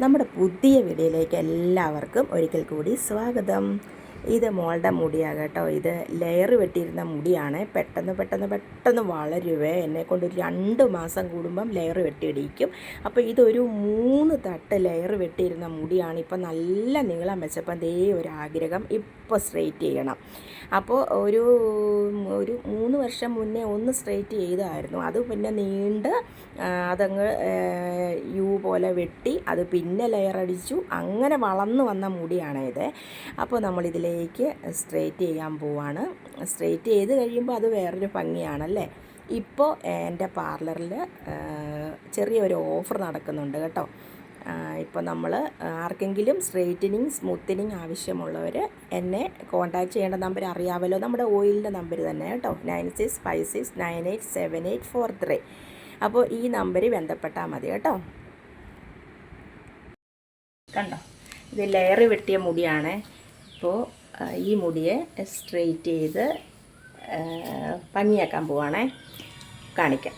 നമ്മുടെ പുതിയ വീഡിയോയിലേക്ക് എല്ലാവർക്കും ഒരിക്കൽ കൂടി സ്വാഗതം. ഇത് മോളുടെ മുടിയാണ് കേട്ടോ. ഇത് ലെയർ വെട്ടിയിരുന്ന മുടിയാണ്. പെട്ടെന്ന് പെട്ടെന്ന് പെട്ടെന്ന് വളരുവേ. എന്നെ കൊണ്ട് ഒരു രണ്ട് മാസം കൂടുമ്പം ലെയർ വെട്ടിയിടിക്കും. അപ്പോൾ ഇതൊരു മൂന്ന് തട്ട് ലെയർ വെട്ടിയിരുന്ന മുടിയാണ്. ഇപ്പം നല്ല നീളം വെച്ചപ്പോൾ ദേ ഒരു ആഗ്രഹം. ഇപ്പോൾ സ്ട്രെയിറ്റ് ചെയ്യണം. അപ്പോൾ ഒരു ഒരു മൂന്ന് വർഷം മുന്നേ ഒന്ന് സ്ട്രെയിറ്റ് ചെയ്തായിരുന്നു. അത് പിന്നെ നീണ്ട് അതങ്ങ് യു പോലെ വെട്ടി അത് പിന്നെ ലെയർ അടിച്ചു. അങ്ങനെ വളർന്നു വന്ന മുടിയാണ് ഇത് അപ്പോൾ നമ്മളിതിലേക്ക് സ്ട്രെയിറ്റ് ചെയ്യാൻ പോവാണ്. സ്ട്രെയിറ്റ് ചെയ്ത് കഴിയുമ്പോൾ അത് വേറൊരു ഭംഗിയാണല്ലേ? ഇപ്പോൾ എന്റെ പാർലറിൽ ചെറിയൊരു ഓഫർ നടക്കുന്നുണ്ട് കേട്ടോ. ഇപ്പോൾ നമ്മൾ ആർക്കെങ്കിലും സ്ട്രെയിറ്റനിങ് സ്മൂത്തനിങ് ആവശ്യമുള്ളവർ എന്നെ കോൺടാക്ട് ചെയ്യേണ്ട നമ്പർ അറിയാമല്ലോ നമ്മുടെ ഓയിലിന്റെ നമ്പർ തന്നെ കേട്ടോ. Nine six five six nine eight seven eight four three അപ്പോൾ ഈ നമ്പർ ബന്ധപ്പെട്ടാൽ മതി കേട്ടോ. കണ്ടോ? ഇത് ലെയർ വെട്ടിയ മുടിയാണ്. ഇപ്പോൾ ഈ മുടിയെ സ്ട്രെയിറ്റ് ചെയ്ത് പഞ്ഞിയാക്കാൻ പോവാണെ. കാണിക്കാം.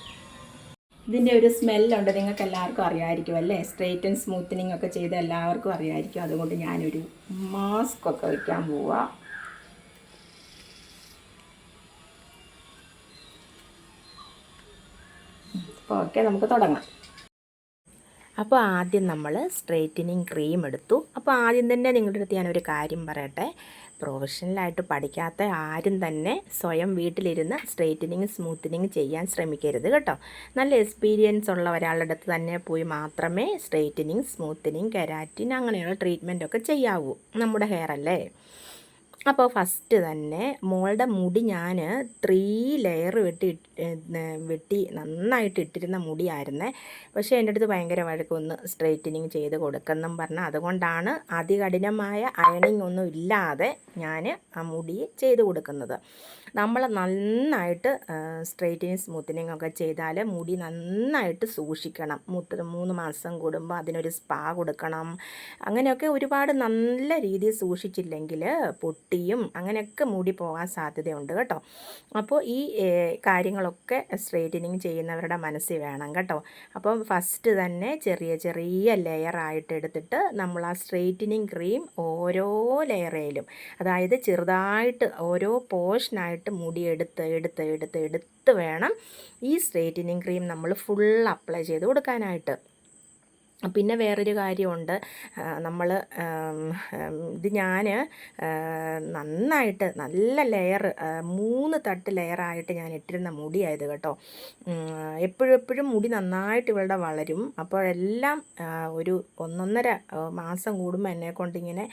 ഇതിന്റെ ഒരു സ്മെല്ലുണ്ട് നിങ്ങൾക്ക് എല്ലാവർക്കും അറിയാമായിരിക്കും അല്ലേ? സ്ട്രെയിറ്റ് ആൻഡ് സ്മൂത്തനിങ് ഒക്കെ ചെയ്ത് എല്ലാവർക്കും അറിയാമായിരിക്കും അതുകൊണ്ട് ഞാനൊരു മാസ്ക് ഒക്കെ വയ്ക്കാൻ പോവാം. അപ്പോൾ ഓക്കെ നമുക്ക് തുടങ്ങാം. അപ്പോൾ ആദ്യം നമ്മൾ സ്ട്രെയിറ്റനിങ് ക്രീം എടുത്തു. അപ്പോൾ ആദ്യം തന്നെ നിങ്ങളുടെ അടുത്ത് ഞാനൊരു കാര്യം പറയട്ടെ. പ്രൊഫഷണലായിട്ട് പഠിക്കാത്ത ആരും തന്നെ സ്വയം വീട്ടിലിരുന്ന് സ്ട്രെയിറ്റനിങ് സ്മൂത്തനിങ് ചെയ്യാൻ ശ്രമിക്കരുത് കേട്ടോ. നല്ല എക്സ്പീരിയൻസ് ഉള്ള ഒരാളുടെ അടുത്ത് തന്നെ പോയി മാത്രമേ സ്ട്രെയിറ്റനിങ് സ്മൂത്തനിങ് കെരാറ്റിൻ അങ്ങനെയുള്ള ട്രീറ്റ്മെന്റൊക്കെ ചെയ്യാവൂ. നമ്മുടെ ഹെയർ അല്ലേ? അപ്പോൾ ഫസ്റ്റ് തന്നെ മോളുടെ മുടി ഞാൻ ത്രീ ലെയർ വെട്ടി വെട്ടി നന്നായിട്ട് ഇട്ടിരുന്ന മുടിയായിരുന്നേ. പക്ഷേ എന്റെ അടുത്ത് ഭയങ്കര വഴക്കൊന്ന് സ്ട്രെയിറ്റനിങ് ചെയ്ത് കൊടുക്കെന്നും പറഞ്ഞാൽ അതുകൊണ്ടാണ് അതികഠിനമായ അയണിങ് ഒന്നും ഇല്ലാതെ ഞാൻ ആ മുടി ചെയ്ത് കൊടുക്കുന്നത്. നമ്മൾ നന്നായിട്ട് സ്ട്രെയിറ്റനിങ് സ്മൂത്തനിങ് ഒക്കെ ചെയ്താൽ മുടി നന്നായിട്ട് സൂക്ഷിക്കണം. മുത്ത് മൂന്ന് മാസം കൂടുമ്പോൾ അതിനൊരു സ്പാ കൊടുക്കണം. അങ്ങനെയൊക്കെ ഒരുപാട് നല്ല രീതിയിൽ സൂക്ഷിച്ചില്ലെങ്കിൽ പൊട്ടിയും അങ്ങനെയൊക്കെ മുടി പോകാൻ സാധ്യതയുണ്ട് കേട്ടോ. അപ്പോൾ ഈ കാര്യങ്ങളൊക്കെ സ്ട്രെയിറ്റനിങ് ചെയ്യുന്നവരുടെ മനസ്സിൽ വേണം കേട്ടോ. അപ്പോൾ ഫസ്റ്റ് തന്നെ ചെറിയ ചെറിയ ലെയർ ആയിട്ട് എടുത്തിട്ട് നമ്മൾ ആ സ്ട്രെയിറ്റനിങ് ക്രീം ഓരോ ലെയറേലും അതായത് ചെറുതായിട്ട് ഓരോ പോർഷനായിട്ട് മുടി എടുത്ത് എടുത്ത് എടുത്ത് എടുത്ത് വേണം ഈ സ്ട്രെയിറ്റനിങ് ക്രീം നമ്മൾ ഫുൾ അപ്ലൈ ചെയ്ത് കൊടുക്കാനായിട്ട്. പിന്നെ വേറൊരു കാര്യമുണ്ട്. നമ്മൾ ഇത് ഞാൻ നന്നായിട്ട് നല്ല ലെയർ മൂന്ന് തട്ട് ലെയറായിട്ട് ഞാൻ ഇട്ടിരുന്ന മുടിയായത് കേട്ടോ. എപ്പോഴും എപ്പോഴും മുടി നന്നായിട്ട് ഇവളുടെ വളരും. അപ്പോഴെല്ലാം ഒരു ഒന്നൊന്നര മാസം കൂടുമ്പോൾ എന്നെ കൊണ്ടിങ്ങനെ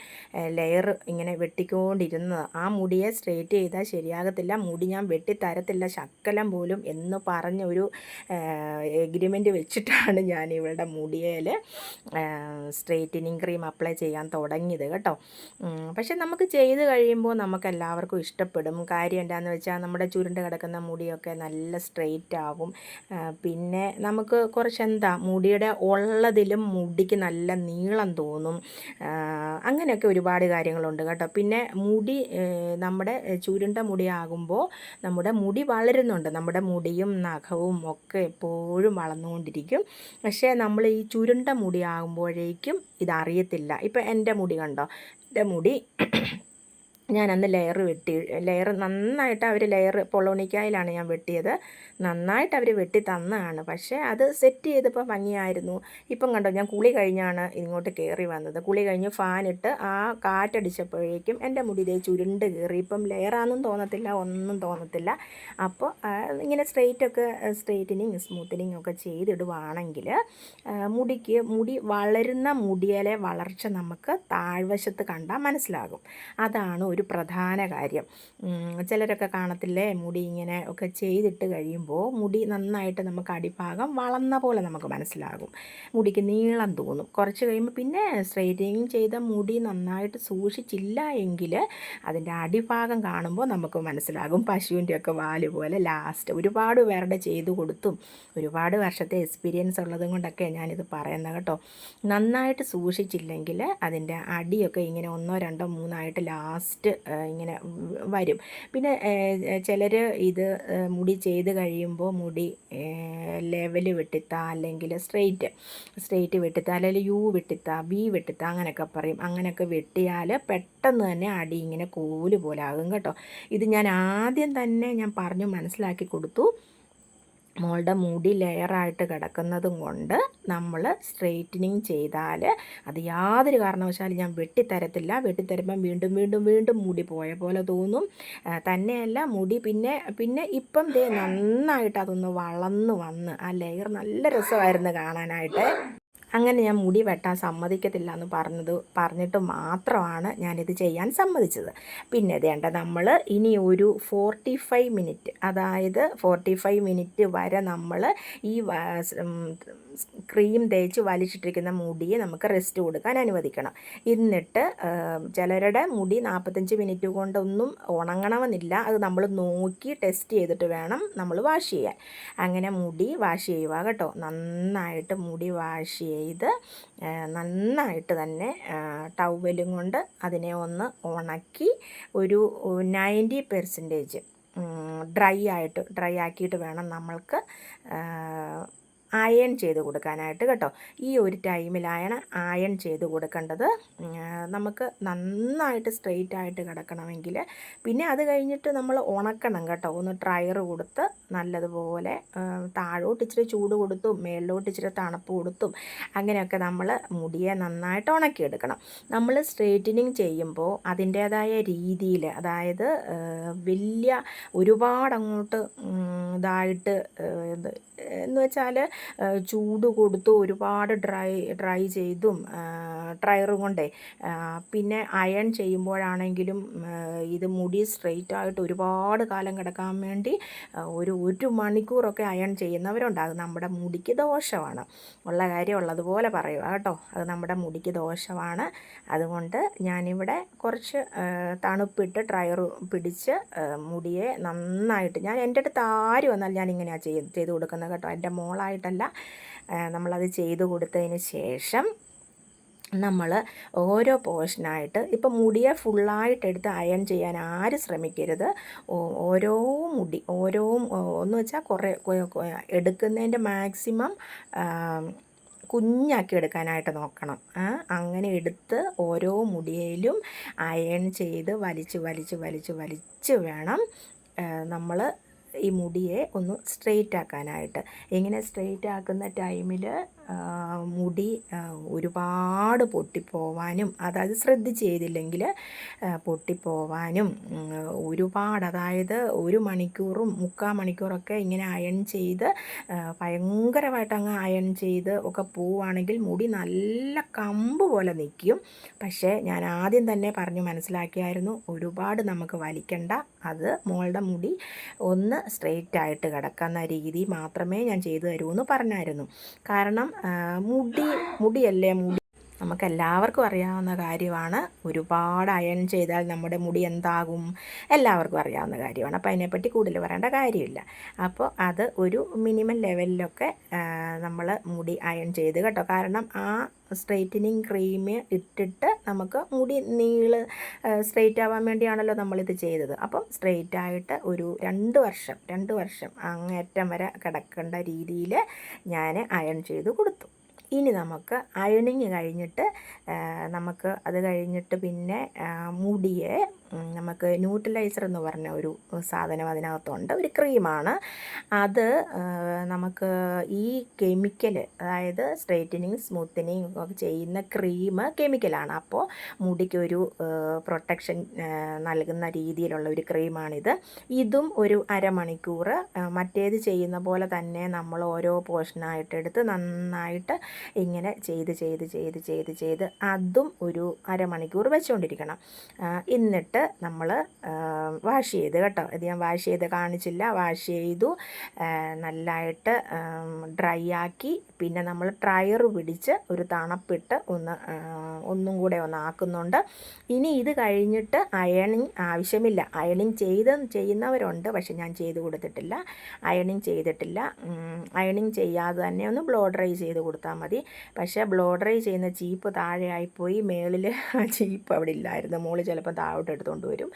ലെയർ ഇങ്ങനെ വെട്ടിക്കൊണ്ടിരുന്നത്. ആ മുടിയെ സ്ട്രെയിറ്റ് ചെയ്താൽ ശരിയാകത്തില്ല. മുടി ഞാൻ വെട്ടിത്തരത്തില്ല. ശക്കലം പോലും എന്ന് പറഞ്ഞൊരു എഗ്രിമെന്റ് വെച്ചിട്ടാണ് ഞാൻ ഇവളുടെ മുടിയിൽ സ്ട്രെയിറ്റനിങ് ക്രീം അപ്ലൈ ചെയ്യാൻ തുടങ്ങിയത് കേട്ടോ. പക്ഷെ നമുക്ക് ചെയ്ത് കഴിയുമ്പോൾ നമുക്ക് എല്ലാവർക്കും ഇഷ്ടപ്പെടും. കാര്യം എന്താണെന്ന് വെച്ചാൽ നമ്മുടെ ചുരുണ്ട് കിടക്കുന്ന മുടിയൊക്കെ നല്ല സ്ട്രെയിറ്റ് ആവും പിന്നെ നമുക്ക് കുറച്ച് എന്താ മുടിയുടെ ഉള്ളതിലും മുടിക്ക് നല്ല നീളം തോന്നും. അങ്ങനെയൊക്കെ ഒരുപാട് കാര്യങ്ങളുണ്ട് കേട്ടോ. പിന്നെ മുടി നമ്മുടെ ചുരുണ്ട മുടിയാകുമ്പോൾ നമ്മുടെ മുടി വളരുന്നുണ്ട്. നമ്മുടെ മുടിയും നഖവും ഒക്കെ എപ്പോഴും വളർന്നുകൊണ്ടിരിക്കും. പക്ഷേ നമ്മൾ ഈ ചുരുണ്ട മുടിയാകുമ്പോഴേക്കും ഇതറിയത്തില്ല. ഇപ്പം എന്റെ മുടി കണ്ടോ? എന്റെ മുടി ഞാൻ അന്ന് ലെയർ വെട്ടി ലെയർ നന്നായിട്ട് അവർ ലെയർ പൊളോണിക്കായിലാണ് ഞാൻ വെട്ടിയത്. നന്നായിട്ട് അവർ വെട്ടി തന്നതാണ് പക്ഷേ അത് സെറ്റ് ചെയ്തപ്പോൾ ഭംഗിയായിരുന്നു. ഇപ്പം കണ്ടോ ഞാൻ കുളി കഴിഞ്ഞാണ് ഇങ്ങോട്ട് കയറി വന്നത്. കുളി കഴിഞ്ഞ് ഫാനിട്ട് ആ കാറ്റടിച്ചപ്പോഴേക്കും എന്റെ മുടി ഇതേ ചുരുണ്ട് കയറി ഇപ്പം ലെയറാണെന്നും തോന്നത്തില്ല ഒന്നും തോന്നത്തില്ല. അപ്പോൾ ഇങ്ങനെ സ്ട്രെയിറ്റൊക്കെ സ്ട്രെയിറ്റനിങ് സ്മൂത്തനിങ് ഒക്കെ ചെയ്തിടുവാണെങ്കിൽ മുടിക്ക് മുടി വളരുന്ന മുടിയിലെ വളർച്ച നമുക്ക് താഴ്വശത്ത് കണ്ടാൽ മനസ്സിലാകും. അതാണ് ഒരു പ്രധാന കാര്യം. ചിലരൊക്കെ കാണത്തില്ലേ? മുടി ഇങ്ങനെ ഒക്കെ ചെയ്തിട്ട് കഴിയുമ്പോൾ മുടി നന്നായിട്ട് നമുക്ക് അടിഭാഗം വളർന്ന പോലെ നമുക്ക് മനസ്സിലാകും. മുടിക്ക് നീളം തോന്നും. കുറച്ച് കഴിയുമ്പോൾ പിന്നെ സ്ട്രെയിറ്റനിങ് ചെയ്ത മുടി നന്നായിട്ട് സൂക്ഷിച്ചില്ല എങ്കിൽ അതിന്റെ അടിഭാഗം കാണുമ്പോൾ നമുക്ക് മനസ്സിലാകും പശുവിന്റെയൊക്കെ വാൽ പോലെ ലാസ്റ്റ് ഒരുപാട് പേരുടെ ചെയ്തു കൊടുത്തും ഒരുപാട് വർഷത്തെ എക്സ്പീരിയൻസ് ഉള്ളതും കൊണ്ടൊക്കെ ഞാനിത് പറയുന്നത് കേട്ടോ. നന്നായിട്ട് സൂക്ഷിച്ചില്ലെങ്കിൽ അതിന്റെ അടിയൊക്കെ ഇങ്ങനെ ഒന്നോ രണ്ടോ മൂന്നായിട്ട് ലാസ്റ്റ് റെസ്റ്റ് ഇങ്ങനെ വരും. പിന്നെ ചിലർ ഇത് മുടി ചെയ്ത് കഴിയുമ്പോൾ മുടി ലെവൽ വെട്ടിത്ത അല്ലെങ്കിൽ സ്ട്രെയിറ്റ് സ്ട്രെയിറ്റ് വെട്ടിത്ത അല്ലെങ്കിൽ യു വെട്ടിത്ത വി വെട്ടിത്ത അങ്ങനെയൊക്കെ പറയും. അങ്ങനെയൊക്കെ വെട്ടിയാൽ പെട്ടെന്ന് തന്നെ അടി ഇങ്ങനെ കോൽ പോലെ കേട്ടോ. ഇത് ഞാൻ ആദ്യം തന്നെ ഞാൻ പറഞ്ഞു മനസ്സിലാക്കി കൊടുത്തു. മോളുടെ മുടി ലെയറായിട്ട് കിടക്കുന്നതും കൊണ്ട് നമ്മൾ സ്ട്രെയിറ്റനിങ് ചെയ്താൽ അത് യാതൊരു കാരണവശാലും ഞാൻ വെട്ടിത്തരത്തില്ല. വെട്ടിത്തരുമ്പം വീണ്ടും വീണ്ടും വീണ്ടും മുടി പോയ പോലെ തോന്നും. തന്നെയല്ല മുടി പിന്നെ പിന്നെ ഇപ്പം ദേ നന്നായിട്ട് അതൊന്ന് വളർന്നു വന്ന് ആ ലെയർ നല്ല രസമായിരുന്നു കാണാനായിട്ട്. അങ്ങനെ ഞാൻ മുടി വെട്ടാൻ സമ്മതിക്കത്തില്ല എന്ന് പറഞ്ഞത് പറഞ്ഞിട്ട് മാത്രമാണ് ഞാനിത് ചെയ്യാൻ സമ്മതിച്ചത്. പിന്നെ വേണ്ട നമ്മൾ ഇനി ഒരു ഫോർട്ടി ഫൈവ് മിനിറ്റ് അതായത് ഫോർട്ടി ഫൈവ് മിനിറ്റ് വരെ നമ്മൾ ഈ ക്രീം തേച്ച് വലിച്ചിട്ടിരിക്കുന്ന മുടിയെ നമുക്ക് റെസ്റ്റ് കൊടുക്കാൻ അനുവദിക്കണം. എന്നിട്ട് ചിലരുടെ മുടി നാൽപ്പത്തഞ്ച് മിനിറ്റ് കൊണ്ടൊന്നും ഉണങ്ങണമെന്നില്ല. അത് നമ്മൾ നോക്കി ടെസ്റ്റ് ചെയ്തിട്ട് വേണം നമ്മൾ വാഷ് ചെയ്യാൻ. അങ്ങനെ മുടി വാഷ് ചെയ്യുക കേട്ടോ. നന്നായിട്ട് മുടി വാഷ് ചെയ്ത് നന്നായിട്ട് തന്നെ ടവലും കൊണ്ട് അതിനെ ഒന്ന് ഉണക്കി ഒരു നയന്റി പെർസെന്റേജ് ഡ്രൈ ആയിട്ട് ഡ്രൈ ആക്കിയിട്ട് വേണം നമ്മൾക്ക് അയൺ ചെയ്ത് കൊടുക്കാനായിട്ട് കേട്ടോ. ഈ ഒരു ടൈമിലാണ് അയൺ ചെയ്ത് കൊടുക്കേണ്ടത്. നമുക്ക് നന്നായിട്ട് സ്ട്രെയിറ്റ് ആയിട്ട് കിടക്കണമെങ്കിൽ. പിന്നെ അത് കഴിഞ്ഞിട്ട് നമ്മൾ ഉണക്കണം കേട്ടോ. ഒന്ന് ഡ്രയർ കൊടുത്ത് നല്ലതുപോലെ താഴോട്ട് ഇച്ചിരി ചൂട് കൊടുത്തും മേളിലോട്ട് ഇച്ചിരി തണുപ്പ് കൊടുത്തും അങ്ങനെയൊക്കെ നമ്മൾ മുടിയെ നന്നായിട്ട് ഉണക്കിയെടുക്കണം. നമ്മൾ സ്ട്രെയിറ്റനിങ് ചെയ്യുമ്പോൾ അതിന്റേതായ രീതിയിൽ അതായത് വലിയ ഒരുപാട് അങ്ങോട്ട് ഇതായിട്ട് എന്ന് വെച്ചാൽ ചൂട് കൊടുത്തു ഒരുപാട് ഡ്രൈ ഡ്രൈ ചെയ്തും ഡ്രയർ കൊണ്ടേ പിന്നെ അയൺ ചെയ്യുമ്പോഴാണെങ്കിലും ഇത് മുടി സ്ട്രെയിറ്റ് ആയിട്ട് ഒരുപാട് കാലം കിടക്കാൻ വേണ്ടി ഒരു ഒരു മണിക്കൂറൊക്കെ അയൺ ചെയ്യുന്നവരുണ്ടാകും നമ്മുടെ മുടിക്ക് ദോഷമാണ്. ഉള്ള കാര്യം ഉള്ളതുപോലെ പറയുക കേട്ടോ. അത് നമ്മുടെ മുടിക്ക് ദോഷമാണ്. അതുകൊണ്ട് ഞാനിവിടെ കുറച്ച് തണുപ്പിട്ട് ഡ്രയർ പിടിച്ച് മുടിയെ നന്നായിട്ട് ഞാൻ എന്റെ അടുത്ത് ആര് വന്നാൽ ഞാൻ ഇങ്ങനെയാണ് ചെയ്ത് ചെയ്ത് കൊടുക്കുന്നത് കേട്ടോ. എന്റെ മോളായിട്ടല്ല ആ, നമ്മളത് ചെയ്തു കൊടുത്തതിന് ശേഷം നമ്മൾ ഓരോ പോർഷനായിട്ട് ഇപ്പം മുടിയെ ഫുള്ളായിട്ട് എടുത്ത് അയൺ ചെയ്യാൻ ആര് ശ്രമിക്കരുത്? ഓരോ മുടി ഓരോ ഒന്ന് വെച്ചാൽ കുറേ എടുക്കുന്നതിന്റെ മാക്സിമം കുഞ്ഞാക്കി എടുക്കാനായിട്ട് നോക്കണം. അങ്ങനെ എടുത്ത് ഓരോ മുടിയിലും അയൺ ചെയ്ത് വലിച്ച് വലിച്ച് വലിച്ച് വലിച്ച് വേണം നമ്മൾ ഈ മുടിയെ ഒന്ന് സ്ട്രെയിറ്റ് ആക്കാനായിട്ട്. ഇങ്ങനെ സ്ട്രെയിറ്റ് ആക്കുന്ന ടൈമിൽ മുടി ഒരുപാട് പൊട്ടിപ്പോവാനും അതായത് ശ്രദ്ധിച്ച് ചെയ്തില്ലെങ്കിൽ പൊട്ടിപ്പോവാനും ഒരുപാട് അതായത് ഒരു മണിക്കൂറും മുക്കാൽ മണിക്കൂറൊക്കെ ഇങ്ങനെ അയൺ ചെയ്ത് ഭയങ്കരമായിട്ട് അങ്ങ് അയൺ ചെയ്ത് ഒക്കെ പോവുകയാണെങ്കിൽ മുടി നല്ല കമ്പ് പോലെ നിൽക്കും. പക്ഷേ ഞാൻ ആദ്യം തന്നെ പറഞ്ഞു മനസ്സിലാക്കിയായിരുന്നു ഒരുപാട് നമുക്ക് വലിക്കണ്ട. അത് മോളുടെ മുടി ഒന്ന് സ്ട്രെയിറ്റ് ആയിട്ട് കിടക്കുന്ന രീതി മാത്രമേ ഞാൻ ചെയ്തു തരൂ എന്ന് പറഞ്ഞായിരുന്നു. കാരണം മുടി മുടിയല്ലേ മുടി? നമുക്കെല്ലാവർക്കും അറിയാവുന്ന കാര്യമാണ്. ഒരുപാട് അയൺ ചെയ്താൽ നമ്മുടെ മുടി എന്താകും? എല്ലാവർക്കും അറിയാവുന്ന കാര്യമാണ്. അപ്പോൾ അതിനെപ്പറ്റി കൂടുതൽ പറയേണ്ട കാര്യമില്ല. അപ്പോൾ അത് ഒരു മിനിമം ലെവലിലൊക്കെ നമ്മൾ മുടി അയൺ ചെയ്ത് കേട്ടോ. കാരണം ആ സ്ട്രെയിറ്റനിങ് ക്രീം ഇട്ടിട്ട് നമുക്ക് മുടി നീൾ സ്ട്രെയിറ്റ് ആവാൻ വേണ്ടിയാണല്ലോ നമ്മളിത് ചെയ്തത്. അപ്പം സ്ട്രെയിറ്റ് ആയിട്ട് ഒരു രണ്ട് വർഷം രണ്ട് വർഷം അങ്ങേറ്റം വരെ കിടക്കേണ്ട രീതിയിൽ ഞാൻ അയൺ ചെയ്ത് കൊടുത്തു. ഇനി നമുക്ക് അയണിങ് കഴിഞ്ഞിട്ട് നമുക്ക് അത് കഴിഞ്ഞിട്ട് പിന്നെ മുടിയെ നമുക്ക് ന്യൂട്രലൈസർ എന്ന് പറഞ്ഞ ഒരു സാധനം അതിനകത്തുണ്ട്. ഒരു ക്രീമാണ്. അത് നമുക്ക് ഈ കെമിക്കൽ അതായത് സ്ട്രൈറ്റനിങ് സ്മൂത്തനിങ് ഒക്കെ ചെയ്യുന്ന ക്രീം കെമിക്കലാണ്. അപ്പോൾ മുടിക്കൊരു പ്രൊട്ടക്ഷൻ നൽകുന്ന രീതിയിലുള്ള ഒരു ക്രീമാണിത്. ഇതും ഒരു അരമണിക്കൂർ മറ്റേത് ചെയ്യുന്ന പോലെ തന്നെ നമ്മൾ ഓരോ പോർഷനായിട്ട് എടുത്ത് നന്നായിട്ട് ഇങ്ങനെ ചെയ്ത് ചെയ്ത് ചെയ്ത് ചെയ്ത് ചെയ്ത് അതും ഒരു അരമണിക്കൂർ വെച്ചുകൊണ്ടിരിക്കണം എന്നിട്ട് നമ്മൾ വാഷ് ചെയ്ത് കേട്ടോ. ഇത് ഞാൻ വാഷ് ചെയ്ത് കാണിച്ചില്ല. വാഷ് ചെയ്തു. നല്ലതായിട്ട് ഡ്രൈ ആക്കി. പിന്നെ നമ്മൾ ഡ്രയർ പിടിച്ച് ഒരു തണുപ്പിട്ട് ഒന്ന് ഒന്നും കൂടെ ഒന്ന് ആക്കുന്നുണ്ട്. ഇനി ഇത് കഴിഞ്ഞിട്ട് അയണിങ് ആവശ്യമില്ല. അയണിങ് ചെയ്ത് ചെയ്യുന്നവരുണ്ട്. പക്ഷെ ഞാൻ ചെയ്ത് കൊടുത്തിട്ടില്ല. അയണിങ് ചെയ്തിട്ടില്ല. അയണിങ് ചെയ്യാതെ തന്നെ ഒന്ന് ബ്ലോ ഡ്രൈ ചെയ്ത് കൊടുത്താൽ മതി. പക്ഷേ ബ്ലോ ഡ്രൈ ചെയ്യുന്ന ചീപ്പ് താഴെ ആയിപ്പോയി മേളിൽ ചീപ്പ് അവിടെ ഇല്ലായിരുന്നു. മോൾ ചിലപ്പോൾ താഴോട്ട് എടുത്തുകൊണ്ട് വരും.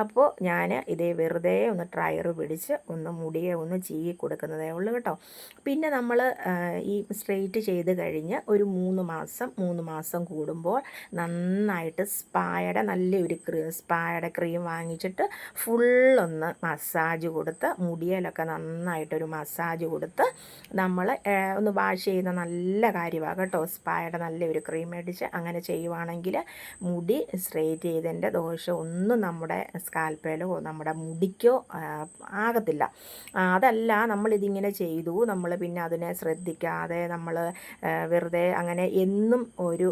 അപ്പോൾ ഞാൻ ഇതേ വെറുതെ ഒന്ന് ട്രയർ പിടിച്ച് ഒന്ന് മുടിയെ ഒന്ന് ചീകി കൊടുക്കുന്നതേ ഉള്ളൂ കേട്ടോ. പിന്നെ നമ്മൾ ഈ സ്ട്രെയിറ്റ് ചെയ്ത് കഴിഞ്ഞ് ഒരു മൂന്ന് മാസം മൂന്ന് മാസം കൂടുമ്പോൾ നന്നായിട്ട് സ്പായുടെ നല്ലൊരു സ്പായുടെ ക്രീം വാങ്ങിച്ചിട്ട് ഫുള്ളൊന്ന് മസാജ് കൊടുത്ത് മുടിയിലൊക്കെ നന്നായിട്ടൊരു മസാജ് കൊടുത്ത് നമ്മൾ ഒന്ന് വാഷ് ചെയ്യുന്ന നല്ല കാര്യമാണ് കേട്ടോ. സ്പായുടെ നല്ലൊരു ക്രീം മേടിച്ച് അങ്ങനെ ചെയ്യുവാണെങ്കിൽ മുടി സ്ട്രെയിറ്റ് ചെയ്തതിന്റെ ദോഷം ഒന്നും നമ്മുടെ സ്കാൽപ്പയിലോ നമ്മുടെ മുടിക്കോ ആകത്തില്ല. അതല്ല നമ്മളിതിങ്ങനെ ചെയ്തു. നമ്മൾ പിന്നെ അതിനെ ശ്രദ്ധിക്കാതെ നമ്മൾ വെറുതെ അങ്ങനെ എന്നും ഒരു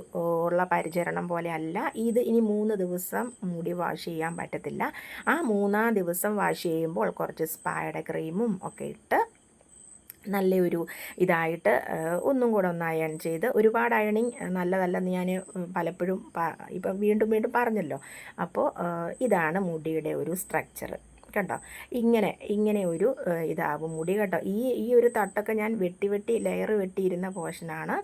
ഉള്ള പരിചരണം പോലെ അല്ല. ഇത് ഇനി മൂന്ന് ദിവസം മുടി വാഷ് ചെയ്യാൻ പറ്റത്തില്ല. ആ മൂന്നാം ദിവസം വാഷ് ചെയ്യുമ്പോൾ കുറച്ച് സ്പായുടെ ക്രീമും ഒക്കെ ഇട്ട് നല്ലൊരു ഇതായിട്ട് ഒന്നും കൂടെ ഒന്ന് അയൺ ചെയ്ത് ഒരുപാട് അയണിങ് നല്ലതല്ലെന്ന് ഞാൻ പലപ്പോഴും ഇപ്പം വീണ്ടും വീണ്ടും പറഞ്ഞല്ലോ. അപ്പോൾ ഇതാണ് മുടിയുടെ ഒരു സ്ട്രക്ചർ കേട്ടോ ഇങ്ങനെ ഇങ്ങനെ ഒരു ഇതാവും മുടി കേട്ടോ ഈ ഈ ഒരു തട്ടൊക്കെ ഞാൻ വെട്ടി വെട്ടി ലെയർ വെട്ടിയിരുന്ന പോർഷനാണ്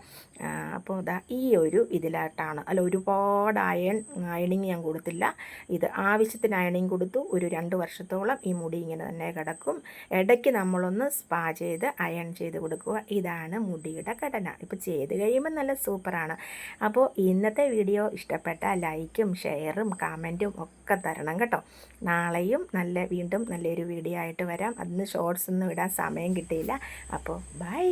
അപ്പോൾ ഇതാ ഈ ഒരു ഇതിലായിട്ടാണ്. അല്ല ഒരുപാട് അയൺ അയണിങ് ഞാൻ കൊടുത്തില്ല. ഇത് ആവശ്യത്തിന് അയണിങ് കൊടുത്തു. ഒരു രണ്ട് വർഷത്തോളം ഈ മുടി ഇങ്ങനെ തന്നെ കിടക്കും. ഇടയ്ക്ക് നമ്മളൊന്ന് സ്പാ ചെയ്ത് അയൺ ചെയ്ത് കൊടുക്കുക. ഇതാണ് മുടിയുടെ ഘടന. ഇപ്പോൾ ചെയ്ത് കഴിയുമ്പോൾ നല്ല സൂപ്പറാണ്. അപ്പോൾ ഇന്നത്തെ വീഡിയോ ഇഷ്ടപ്പെട്ട ലൈക്കും ഷെയറും കമന്റും ഒക്കെ തരണം കേട്ടോ. നാളെയും നല്ല വീണ്ടും നല്ലൊരു വീഡിയോ ആയിട്ട് വരാം. അതിന് ഷോർട്സ് ഒന്നും ഇടാൻ സമയം കിട്ടിയില്ല. അപ്പോൾ ബൈ